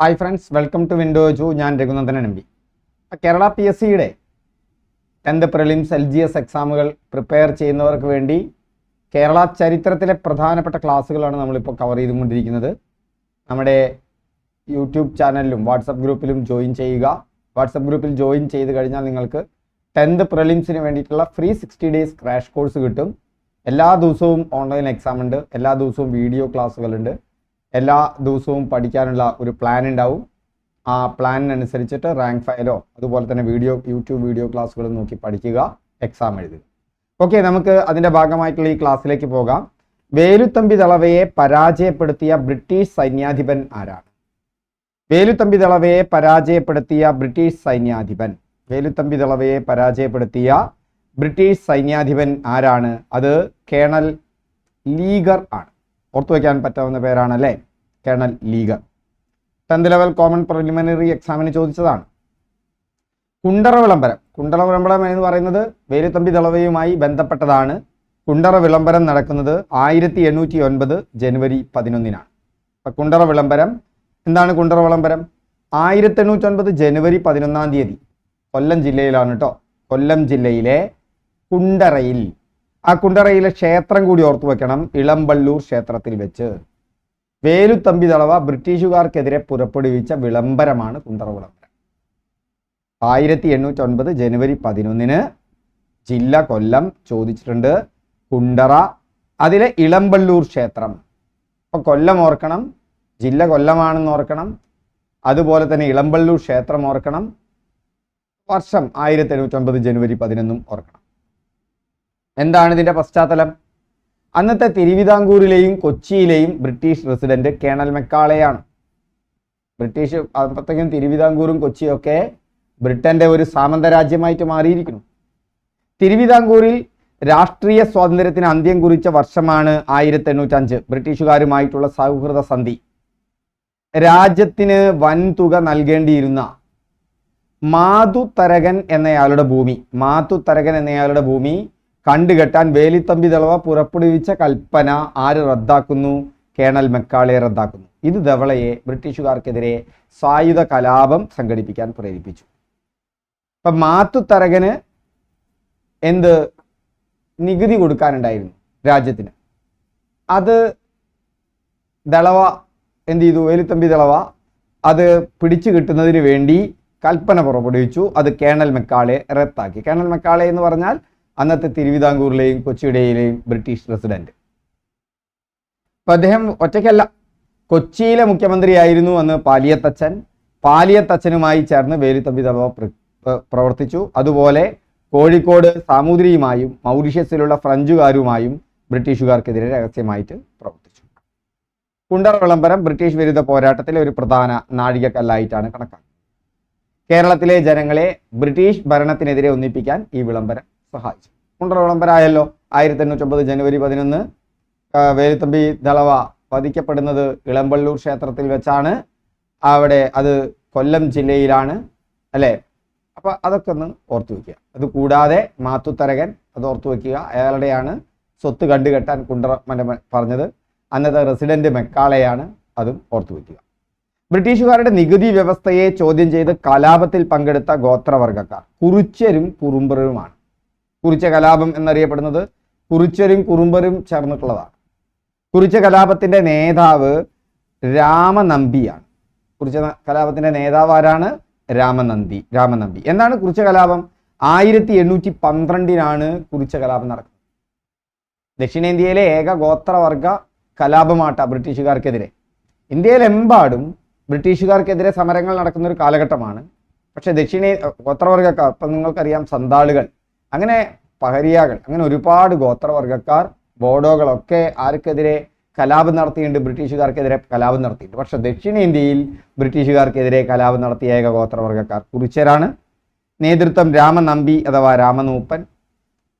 Hi friends welcome to window ജു ഞാൻ Raghunandanan M P Kerala P S സിയുടെ tenth prelims L G S എക്സാമുകൾ prepare ചെയ്യുന്നവർക്ക് വേണ്ടി കേരള ചരിത്രത്തിലെ പ്രധാനപ്പെട്ട ക്ലാസ്സുകളാണ് നമ്മളിപ്പോൾ കവർ ചെയ്തുകൊണ്ടിരിക്കുന്നത്. നമ്മുടെ യൂട്യൂബ് ചാനലിലും വാട്സപ്പ് ഗ്രൂപ്പിലും ജോയിൻ ചെയ്യുക. വാട്സപ്പ് ഗ്രൂപ്പിൽ ജോയിൻ ചെയ്ത് കഴിഞ്ഞാൽ നിങ്ങൾക്ക് ടെൻത്ത് പ്രിലിംസിന് വേണ്ടിയിട്ടുള്ള free sixty days crash course കിട്ടും. എല്ലാ ദിവസവും ഓൺലൈൻ എക്സാം ഉണ്ട്. എല്ലാ ദിവസവും വീഡിയോ ക്ലാസ്സുകളുണ്ട് എല്ലാ ദിവസവും പഠിക്കാനുള്ള ഒരു പ്ലാൻ ഉണ്ടാവും. ആ പ്ലാനിനനുസരിച്ചിട്ട് റാങ്ക് ഫയലോ അതുപോലെ തന്നെ വീഡിയോ യൂട്യൂബ് വീഡിയോ ക്ലാസ്സുകളും നോക്കി പഠിക്കുക എക്സാം എഴുതുക. ഓക്കെ നമുക്ക് അതിന്റെ ഭാഗമായിട്ടുള്ള ഈ ക്ലാസ്സിലേക്ക് പോകാം. വേലുത്തമ്പി ദളവയെ പരാജയപ്പെടുത്തിയ ബ്രിട്ടീഷ് സൈന്യാധിപൻ ആരാണ്? വേലുത്തമ്പി ദളവയെ പരാജയപ്പെടുത്തിയ ബ്രിട്ടീഷ് സൈന്യാധിപൻ. വേലുത്തമ്പി ദളവയെ പരാജയപ്പെടുത്തിയ ബ്രിട്ടീഷ് സൈന്യാധിപൻ ആരാണ്? അത് കേണൽ ലീഗർ ആണ്. ഓർത്തു വയ്ക്കാൻ പറ്റാവുന്ന പേരാണ് അല്ലേ colonel Leger tenth level common preliminary എക്സാമിന് ചോദിച്ചതാണ്. കുണ്ടറ വിളംബരം കുണ്ടറ വിളംബരം എന്ന് പറയുന്നത് വേലുത്തമ്പി ദളവയുമായി ബന്ധപ്പെട്ടതാണ്. കുണ്ടറ വിളംബരം നടക്കുന്നത് ആയിരത്തി എണ്ണൂറ്റി ഒൻപത് ജനുവരി പതിനൊന്നിനാണ്. അപ്പം കുണ്ടറ വിളംബരം എന്താണ് കുണ്ടറ വിളംബരം ആയിരത്തി എണ്ണൂറ്റി ഒൻപത് ജനുവരി പതിനൊന്നാം തീയതി കൊല്ലം ജില്ലയിലാണ് കേട്ടോ കൊല്ലം ജില്ലയിലെ കുണ്ടറയിൽ. ആ കുണ്ടറയിലെ ക്ഷേത്രം കൂടി ഓർത്തു വെക്കണം ഇളമ്പള്ളൂർ ക്ഷേത്രത്തിൽ വെച്ച്. വേലുത്തമ്പി തളവ ബ്രിട്ടീഷുകാർക്കെതിരെ പുറപ്പെടുവിച്ച വിളംബരമാണ് കുണ്ടറ വിളംബരം. ആയിരത്തി എണ്ണൂറ്റി ഒൻപത് ജനുവരി പതിനൊന്നിന് ജില്ല കൊല്ലം ചോദിച്ചിട്ടുണ്ട് കുണ്ടറ അതിലെ ഇളമ്പള്ളൂർ ക്ഷേത്രം. അപ്പൊ കൊല്ലം ഓർക്കണം ജില്ല കൊല്ലമാണെന്ന് ഓർക്കണം അതുപോലെ തന്നെ ഇളമ്പള്ളൂർ ക്ഷേത്രം ഓർക്കണം വർഷം ആയിരത്തി എണ്ണൂറ്റി ഒൻപത് ജനുവരി പതിനൊന്നും ഓർക്കണം. എന്താണ് ഇതിന്റെ പശ്ചാത്തലം? അന്നത്തെ തിരുവിതാംകൂറിലെയും കൊച്ചിയിലെയും ബ്രിട്ടീഷ് റെസിഡന്റ് കേണൽ മെക്കാളെയാണ്. ബ്രിട്ടീഷ് അപ്പോഴത്തേക്കും തിരുവിതാംകൂറും കൊച്ചിയൊക്കെ ബ്രിട്ടന്റെ ഒരു സാമന്ത രാജ്യമായിട്ട് മാറിയിരിക്കുന്നു. തിരുവിതാംകൂറിൽ രാഷ്ട്രീയ സ്വാതന്ത്ര്യത്തിന് അന്ത്യം കുറിച്ച വർഷമാണ് ആയിരത്തി എണ്ണൂറ്റഞ്ച് ബ്രിട്ടീഷുകാരുമായിട്ടുള്ള സൗഹൃദ സന്ധി. രാജ്യത്തിന് വൻതുക നൽകേണ്ടിയിരുന്ന മാതു തരകൻ എന്നയാളുടെ ഭൂമി. മാതുതരകൻ എന്നയാളുടെ ഭൂമി കണ്ടുകെട്ടാൻ വേലിത്തമ്പി ദളവ പുറപ്പെടുവിച്ച കൽപ്പന ആര് റദ്ദാക്കുന്നു? കേണൽ മെക്കാളെ റദ്ദാക്കുന്നു. ഇത് ധവളയെ ബ്രിട്ടീഷുകാർക്കെതിരെ സായുധ കലാപം സംഘടിപ്പിക്കാൻ പ്രേരിപ്പിച്ചു. ഇപ്പം മാത്തുത്തരകന് എന്ത് നികുതി കൊടുക്കാനുണ്ടായിരുന്നു രാജ്യത്തിന്? അത് ദളവ എന്ത് ചെയ്തു? വേലുത്തമ്പി ദളവ അത് പിടിച്ചു കിട്ടുന്നതിന് വേണ്ടി കൽപ്പന പുറപ്പെടുവിച്ചു. അത് കേണൽ മെക്കാളെ റദ്ദാക്കി. കേണൽ മെക്കാളെ എന്ന് പറഞ്ഞാൽ അന്നത്തെ തിരുവിതാംകൂറിലെയും കൊച്ചിയുടെയിലെയും ബ്രിട്ടീഷ് പ്രസിഡന്റ്. അപ്പൊ അദ്ദേഹം ഒറ്റയ്ക്കല്ല കൊച്ചിയിലെ മുഖ്യമന്ത്രിയായിരുന്നു അന്ന് പാലിയത്തച്ഛൻ പാലിയത്തച്ഛനുമായി ചേർന്ന് വേലുത്തമ്പി പ്ര- പ്രവർത്തിച്ചു. അതുപോലെ കോഴിക്കോട് സാമൂതിരിയുമായും മൗറീഷ്യസിലുള്ള ഫ്രഞ്ചുകാരുമായും ബ്രിട്ടീഷുകാർക്കെതിരെ രഹസ്യമായിട്ട് പ്രവർത്തിച്ചു. കുണ്ടറ വിളംബരം ബ്രിട്ടീഷ് വിരുദ്ധ പോരാട്ടത്തിലെ ഒരു പ്രധാന നാഴികക്കല്ലായിട്ടാണ് കണക്കാക്കുന്നത്. കേരളത്തിലെ ജനങ്ങളെ ബ്രിട്ടീഷ് ഭരണത്തിനെതിരെ ഒന്നിപ്പിക്കാൻ ഈ വിളംബരം സഹായിച്ചു. കുണ്ടറ ആയിരത്തി ആയിരത്തി എണ്ണൂറ്റൊമ്പത് ജനുവരി പതിനൊന്ന്. വേലുത്തമ്പി ദളവ വധിക്കപ്പെടുന്നത് ഇളമ്പള്ളൂർ ക്ഷേത്രത്തിൽ വെച്ചാണ്. അവിടെ അത് കൊല്ലം ജില്ലയിലാണ് അല്ലേ? അപ്പൊ അതൊക്കെ ഒന്ന് ഓർത്തു വെക്കുക അത് കൂടാതെ മാത്തുത്തരകൻ അത് ഓർത്തു വെക്കുക അയാളുടെയാണ് സ്വത്ത് കണ്ടുകെട്ടാൻ കുണ്ടറ മന പറഞ്ഞത്. അന്നത്തെ റെസിഡന്റ് മെക്കാളെയാണ് അതും ഓർത്തു വെക്കുക ബ്രിട്ടീഷുകാരുടെ നികുതി വ്യവസ്ഥയെ ചോദ്യം ചെയ്ത് കലാപത്തിൽ പങ്കെടുത്ത ഗോത്രവർഗക്കാർ കുറിച്യരും കുറുമ്പറുമാണ്. കുറിച്ച കലാപം എന്നറിയപ്പെടുന്നത് കുറിച്ചരും കുറുമ്പരും ചേർന്നിട്ടുള്ളതാണ്. കുറിച്ച കലാപത്തിന്റെ നേതാവ് രാമനമ്പിയാണ്. കുറിച്ച കലാപത്തിന്റെ നേതാവ് ആരാണ്? രാമനന്ദി രാമനമ്പി. എന്താണ് കുറിച്ച കലാപം? ആയിരത്തി എണ്ണൂറ്റി പന്ത്രണ്ടിനാണ് കുറിച്ച കലാപം നടക്കുന്നത്. ദക്ഷിണേന്ത്യയിലെ ഏക ഗോത്രവർഗ കലാപമാട്ട ബ്രിട്ടീഷുകാർക്കെതിരെ. ഇന്ത്യയിലെമ്പാടും ബ്രിട്ടീഷുകാർക്കെതിരെ സമരങ്ങൾ നടക്കുന്ന ഒരു കാലഘട്ടമാണ്. പക്ഷേ ദക്ഷിണേ ഗോത്രവർഗക്കാർ ഇപ്പം നിങ്ങൾക്കറിയാം സന്താളുകൾ. അങ്ങനെ പഹരിയാകൾ അങ്ങനെ ഒരുപാട് ഗോത്രവർഗക്കാർ ബോഡോകളൊക്കെ ആർക്കെതിരെ കലാപം നടത്തിയിട്ടുണ്ട്. ബ്രിട്ടീഷുകാർക്കെതിരെ കലാപം നടത്തിയിട്ടുണ്ട്. പക്ഷേ ദക്ഷിണേന്ത്യയിൽ ബ്രിട്ടീഷുകാർക്കെതിരെ കലാപം നടത്തിയ ഏക ഗോത്രവർഗക്കാർ കുറിച്യരാണ്. നേതൃത്വം രാമനമ്പി അഥവാ രാമനൂപ്പൻ.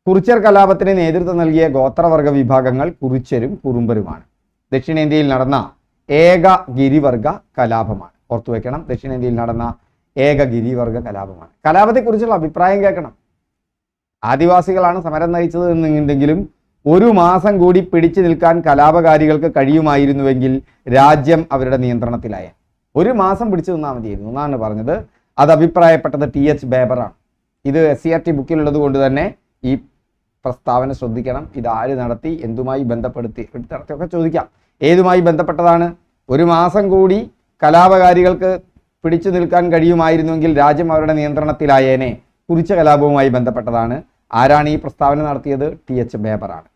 കുറിച്യർ കലാപത്തിന് നേതൃത്വം നൽകിയ ഗോത്രവർഗ വിഭാഗങ്ങൾ കുറിച്യരും കുറുമ്പരുമാണ്. ദക്ഷിണേന്ത്യയിൽ നടന്ന ഏക ഗിരിവർഗ കലാപമാണ്. ഓർത്തു വെക്കണം ദക്ഷിണേന്ത്യയിൽ നടന്ന ഏക ഗിരിവർഗ കലാപമാണ്. കലാപത്തെക്കുറിച്ചുള്ള അഭിപ്രായം കേൾക്കണം. ആദിവാസികളാണ് സമരം നയിച്ചത് എന്നുണ്ടെങ്കിലും ഒരു മാസം കൂടി പിടിച്ചു നിൽക്കാൻ കലാപകാരികൾക്ക് കഴിയുമായിരുന്നുവെങ്കിൽ രാജ്യം അവരുടെ നിയന്ത്രണത്തിലായ. ഒരു മാസം പിടിച്ചു നിന്നാൽ മതിയായിരുന്നു. എന്നാണ് പറഞ്ഞത്. അത് അഭിപ്രായപ്പെട്ടത് ടി എച്ച് ബേബറാണ്. ഇത് എസ് സി ആർ ടി ബുക്കിലുള്ളത് കൊണ്ട് തന്നെ ഈ പ്രസ്താവന ശ്രദ്ധിക്കണം. ഇത് ആര് നടത്തി എന്തുമായി ബന്ധപ്പെടുത്തി നടത്തിയൊക്കെ ചോദിക്കാം. ഏതുമായി ബന്ധപ്പെട്ടതാണ്? ഒരു മാസം കൂടി കലാപകാരികൾക്ക് പിടിച്ചു നിൽക്കാൻ കഴിയുമായിരുന്നുവെങ്കിൽ രാജ്യം അവരുടെ നിയന്ത്രണത്തിലായേനെ. കുറിച്ച കലാപവുമായി ബന്ധപ്പെട്ടതാണ്. ആരാണ് ഈ പ്രസ്താവന നടത്തിയത്? ടി എച്ച് ബേബറാണ്.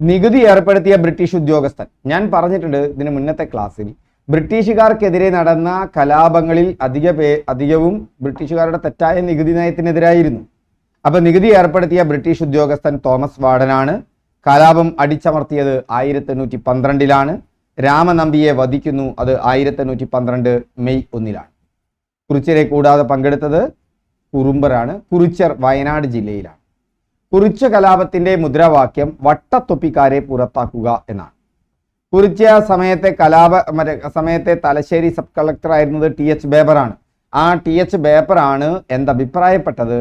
നികുതി ഏർപ്പെടുത്തിയ ബ്രിട്ടീഷ് ഉദ്യോഗസ്ഥൻ. ഞാൻ പറഞ്ഞിട്ടുണ്ട് ഇതിന് മുന്നത്തെ ക്ലാസ്സിൽ. ബ്രിട്ടീഷുകാർക്കെതിരെ നടന്ന കലാപങ്ങളിൽ അധിക പേ അധികവും ബ്രിട്ടീഷുകാരുടെ തെറ്റായ നികുതി നയത്തിനെതിരായിരുന്നു. അപ്പൊ നികുതി ഏർപ്പെടുത്തിയ ബ്രിട്ടീഷ് ഉദ്യോഗസ്ഥൻ തോമസ് വാർഡനാണ് കലാപം അടിച്ചമർത്തിയത് ആയിരത്തി എണ്ണൂറ്റി പന്ത്രണ്ടിലാണ് രാമനമ്പിയെ വധിക്കുന്നു അത് ആയിരത്തി എണ്ണൂറ്റി പന്ത്രണ്ട് മെയ് ഒന്നിലാണ്. കുറിച്ചിനെ കൂടാതെ പങ്കെടുത്തത് കുറുമ്പറാണ് കുറിച്ചർ വയനാട് ജില്ലയിലാണ്. കുറിച്ച കലാപത്തിന്റെ മുദ്രാവാക്യം വട്ടത്തൊപ്പിക്കാരെ പുറത്താക്കുക എന്നാണ്. കുറിച്ച സമയത്തെ കലാപ സമയത്തെ തലശ്ശേരി സബ് കളക്ടർ ആയിരുന്നത് ടി എച്ച് ബേബറാണ്. ആ ടി എച്ച് ബേബറാണ് എന്തഭിപ്രായപ്പെട്ടത്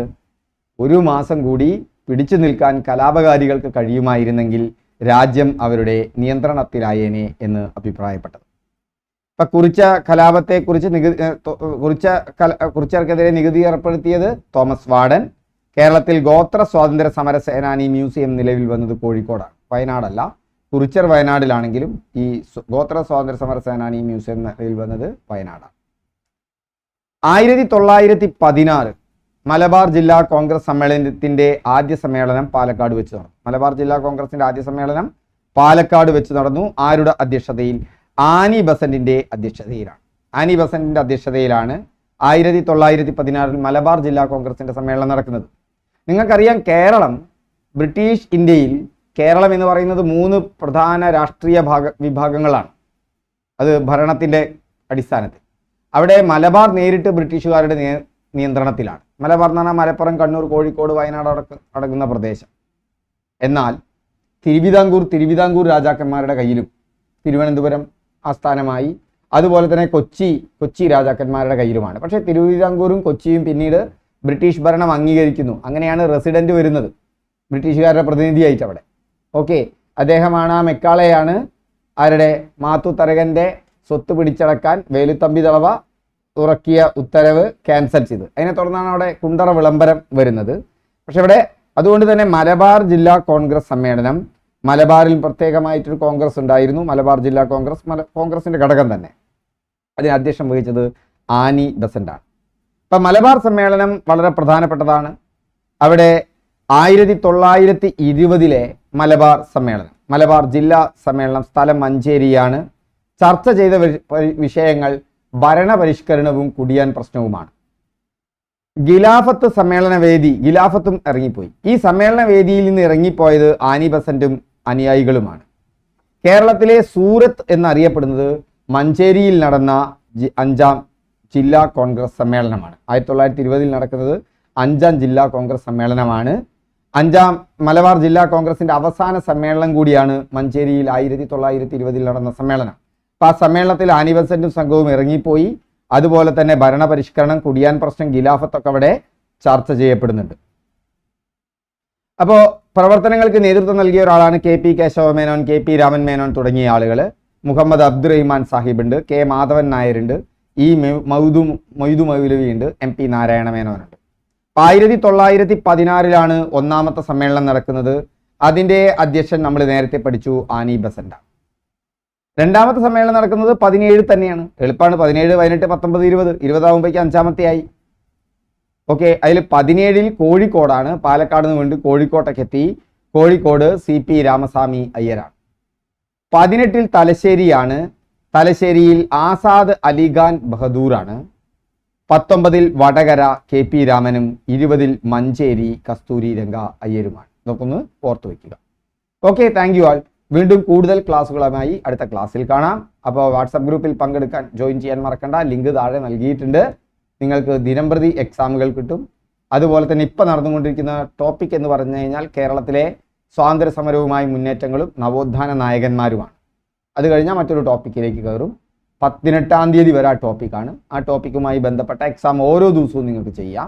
ഒരു മാസം കൂടി പിടിച്ചു നിൽക്കാൻ കലാപകാരികൾക്ക് കഴിയുമായിരുന്നെങ്കിൽ രാജ്യം അവരുടെ നിയന്ത്രണത്തിലായേനെ എന്ന് അഭിപ്രായപ്പെട്ടത്. ഇപ്പൊ കുറിച്ച കലാപത്തെ കുറിച്ച് നികുതി കുറിച്ച കുറിച്ചർക്കെതിരെ നികുതി ഏർപ്പെടുത്തിയത് തോമസ് വാർഡൻ കേരളത്തിൽ ഗോത്ര സ്വാതന്ത്ര്യ സമര സേനാനി മ്യൂസിയം നിലവിൽ വന്നത് കോഴിക്കോടാണ്. വയനാടല്ല. കുറിച്ചർ വയനാടിലാണെങ്കിലും ഈ ഗോത്ര സ്വാതന്ത്ര്യ സമര സേനാനി മ്യൂസിയം നിലവിൽ വന്നത് വയനാടാണ്. ആയിരത്തി തൊള്ളായിരത്തി പതിനാറ് മലബാർ ജില്ലാ കോൺഗ്രസ് സമ്മേളനത്തിന്റെ ആദ്യ സമ്മേളനം പാലക്കാട് വെച്ച് നടന്നു. മലബാർ ജില്ലാ കോൺഗ്രസിന്റെ ആദ്യ സമ്മേളനം പാലക്കാട് വെച്ച് നടന്നു. ആരുടെ അധ്യക്ഷതയിൽ? ആനി ബസന്റിന്റെ അധ്യക്ഷതയിലാണ്. ആനി ബസന്റിന്റെ അധ്യക്ഷതയിലാണ് ആയിരത്തി തൊള്ളായിരത്തി പതിനാറിൽ മലബാർ ജില്ലാ കോൺഗ്രസിന്റെ സമ്മേളനം നടക്കുന്നത്. നിങ്ങൾക്കറിയാം കേരളം ബ്രിട്ടീഷ് ഇന്ത്യയിൽ കേരളം എന്ന് പറയുന്നത് മൂന്ന് പ്രധാന രാഷ്ട്രീയ ഭാഗ വിഭാഗങ്ങളാണ്. അത് ഭരണത്തിന്റെ അടിസ്ഥാനത്തിൽ. അവിടെ മലബാർ നേരിട്ട് ബ്രിട്ടീഷുകാരുടെ നിയന്ത്രണത്തിലാണ്. മലബാർ എന്ന് പറഞ്ഞാൽ മലപ്പുറം കണ്ണൂർ കോഴിക്കോട് വയനാട് അടക്ക അടങ്ങുന്ന പ്രദേശം. എന്നാൽ തിരുവിതാംകൂർ തിരുവിതാംകൂർ രാജാക്കന്മാരുടെ കയ്യിലും തിരുവനന്തപുരം ആസ്ഥാനമായി. അതുപോലെ തന്നെ കൊച്ചി കൊച്ചി രാജാക്കന്മാരുടെ കയ്യിലുമാണ്. പക്ഷേ തിരുവിതാംകൂറും കൊച്ചിയും പിന്നീട് ബ്രിട്ടീഷ് ഭരണം അംഗീകരിക്കുന്നു. അങ്ങനെയാണ് റെസിഡന്റ് വരുന്നത്. ബ്രിട്ടീഷുകാരുടെ പ്രതിനിധിയായിട്ട് അവിടെ. ഓക്കെ. അദ്ദേഹമാണ് ആ മെക്കാളെയാണ് ആരുടെ? മാത്തു തരകന്റെ സ്വത്ത് പിടിച്ചടക്കാൻ വേലുത്തമ്പി തളവ ഉറക്കിയ ഉത്തരവ് ക്യാൻസൽ ചെയ്ത്. അതിനെ തുടർന്നാണ് അവിടെ കുണ്ടറ വിളംബരം വരുന്നത്. പക്ഷെ ഇവിടെ അതുകൊണ്ട് തന്നെ മലബാർ ജില്ലാ കോൺഗ്രസ് സമ്മേളനം മലബാറിൽ പ്രത്യേകമായിട്ടൊരു കോൺഗ്രസ് ഉണ്ടായിരുന്നു. മലബാർ ജില്ലാ കോൺഗ്രസ്. മല കോൺഗ്രസിന്റെ ഘടകം തന്നെ. അതിന് അധ്യക്ഷം വഹിച്ചത് ആനി ബസന്റാണ്. ഇപ്പം മലബാർ സമ്മേളനം വളരെ പ്രധാനപ്പെട്ടതാണ്. അവിടെ ആയിരത്തി തൊള്ളായിരത്തി ഇരുപതിലെ മലബാർ സമ്മേളനം മലബാർ ജില്ലാ സമ്മേളനം സ്ഥലം മഞ്ചേരിയാണ്. ചർച്ച ചെയ്ത വിഷയങ്ങൾ ഭരണപരിഷ്കരണവും കുടിയാൻ പ്രശ്നവുമാണ്. ഗിലാഫത്ത് സമ്മേളന വേദി ഗിലാഫത്തും ഇറങ്ങിപ്പോയി. ഈ സമ്മേളന വേദിയിൽ നിന്ന് ഇറങ്ങിപ്പോയത് ആനി ബസന്റും അനുയായികളുമാണ്. കേരളത്തിലെ സൂറത്ത് എന്നറിയപ്പെടുന്നത് മഞ്ചേരിയിൽ നടന്ന അഞ്ചാം ജില്ലാ കോൺഗ്രസ് സമ്മേളനമാണ്. ആയിരത്തി തൊള്ളായിരത്തി ഇരുപതിൽ നടക്കുന്നത് അഞ്ചാം ജില്ലാ കോൺഗ്രസ് സമ്മേളനമാണ്. അഞ്ചാം മലബാർ ജില്ലാ കോൺഗ്രസിന്റെ അവസാന സമ്മേളനം കൂടിയാണ് മഞ്ചേരിയിൽ ആയിരത്തി തൊള്ളായിരത്തി ഇരുപതിൽ നടന്ന സമ്മേളനം. അപ്പൊ ആ സമ്മേളനത്തിൽ ആനി ബസന്റും സംഘവും ഇറങ്ങിപ്പോയി. അതുപോലെ തന്നെ ഭരണപരിഷ്കരണം കുടിയാൻ പ്രശ്നം ഗിലാഫത്തൊക്കെ അവിടെ ചർച്ച ചെയ്യപ്പെടുന്നുണ്ട്. അപ്പോൾ പ്രവർത്തനങ്ങൾക്ക് നേതൃത്വം നൽകിയ ഒരാളാണ് K P Kesava Menon K P Raman Menon തുടങ്ങിയ ആളുകൾ മുഹമ്മദ് അബ്ദുറഹിമാൻ സാഹിബ് ഉണ്ട് കെ മാധവൻ നായരുണ്ട് ഇ മൗദു മൊയ്തു മൗലവി ഉണ്ട് എം പി നാരായണ മേനോനുണ്ട് അപ്പം ആയിരത്തി തൊള്ളായിരത്തി പതിനാറിലാണ് ഒന്നാമത്തെ സമ്മേളനം നടക്കുന്നത്. അതിന്റെ അധ്യക്ഷൻ നമ്മൾ നേരത്തെ പഠിച്ചു ആനി ബസന്റ രണ്ടാമത്തെ സമ്മേളനം നടക്കുന്നത് പതിനേഴ് തന്നെയാണ്. എളുപ്പമാണ് പതിനേഴ് പതിനെട്ട് പത്തൊമ്പത് ഇരുപത് ഇരുപതാകുമ്പോഴേക്കും അഞ്ചാമത്തെ ആയി ഓക്കെ അതിൽ പതിനേഴിൽ കോഴിക്കോടാണ്. പാലക്കാട് നിന്ന് വേണ്ടി കോഴിക്കോട്ടേക്ക് എത്തി. കോഴിക്കോട് സി പി രാമസ്വാമി അയ്യരാണ്. പതിനെട്ടിൽ തലശ്ശേരിയാണ്. തലശ്ശേരിയിൽ ആസാദ് അലിഖാൻ ബഹദൂറാണ്. പത്തൊമ്പതിൽ വടകര കെ പി രാമനും ഇരുപതിൽ മഞ്ചേരി കസ്തൂരി രംഗ അയ്യരുമാണ്. ഇതൊക്കെ ഓർത്തു വയ്ക്കുക ഓക്കെ താങ്ക് യു ആൾ വീണ്ടും കൂടുതൽ ക്ലാസ്സുകളുമായി അടുത്ത ക്ലാസ്സിൽ കാണാം. അപ്പോൾ വാട്സപ്പ് ഗ്രൂപ്പിൽ പങ്കെടുക്കാൻ ജോയിൻ ചെയ്യാൻ മറക്കണ്ട. ലിങ്ക് താഴെ നൽകിയിട്ടുണ്ട്. നിങ്ങൾക്ക് ദിനംപ്രതി എക്സാമുകൾ കിട്ടും. അതുപോലെ തന്നെ ഇപ്പം നടന്നുകൊണ്ടിരിക്കുന്ന ടോപ്പിക് എന്ന് പറഞ്ഞു കഴിഞ്ഞാൽ കേരളത്തിലെ സ്വാതന്ത്ര്യ സമരവുമായി മുന്നേറ്റങ്ങളും നവോത്ഥാന നായകന്മാരുമാണ്. അത് കഴിഞ്ഞാൽ മറ്റൊരു ടോപ്പിക്കിലേക്ക് കയറും. പതിനെട്ടാം തീയതി വരെ ആ ടോപ്പിക്കാണ് ആ ടോപ്പിക്കുമായി ബന്ധപ്പെട്ട എക്സാം ഓരോ ദിവസവും നിങ്ങൾക്ക് ചെയ്യാം.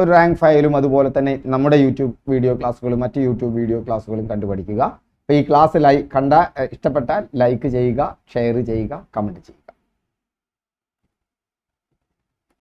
ഒരു റാങ്ക് ഫയലും അതുപോലെ തന്നെ നമ്മുടെ യൂട്യൂബ് വീഡിയോ ക്ലാസ്സുകളും മറ്റ് യൂട്യൂബ് വീഡിയോ ക്ലാസ്സുകളും കണ്ടുപഠിക്കുക. അപ്പോൾ ഈ ക്ലാസ് ലൈ കണ്ട ഇഷ്ടപ്പെട്ടാൽ ലൈക്ക് ചെയ്യുക ഷെയർ ചെയ്യുക കമന്റ് ചെയ്യുക.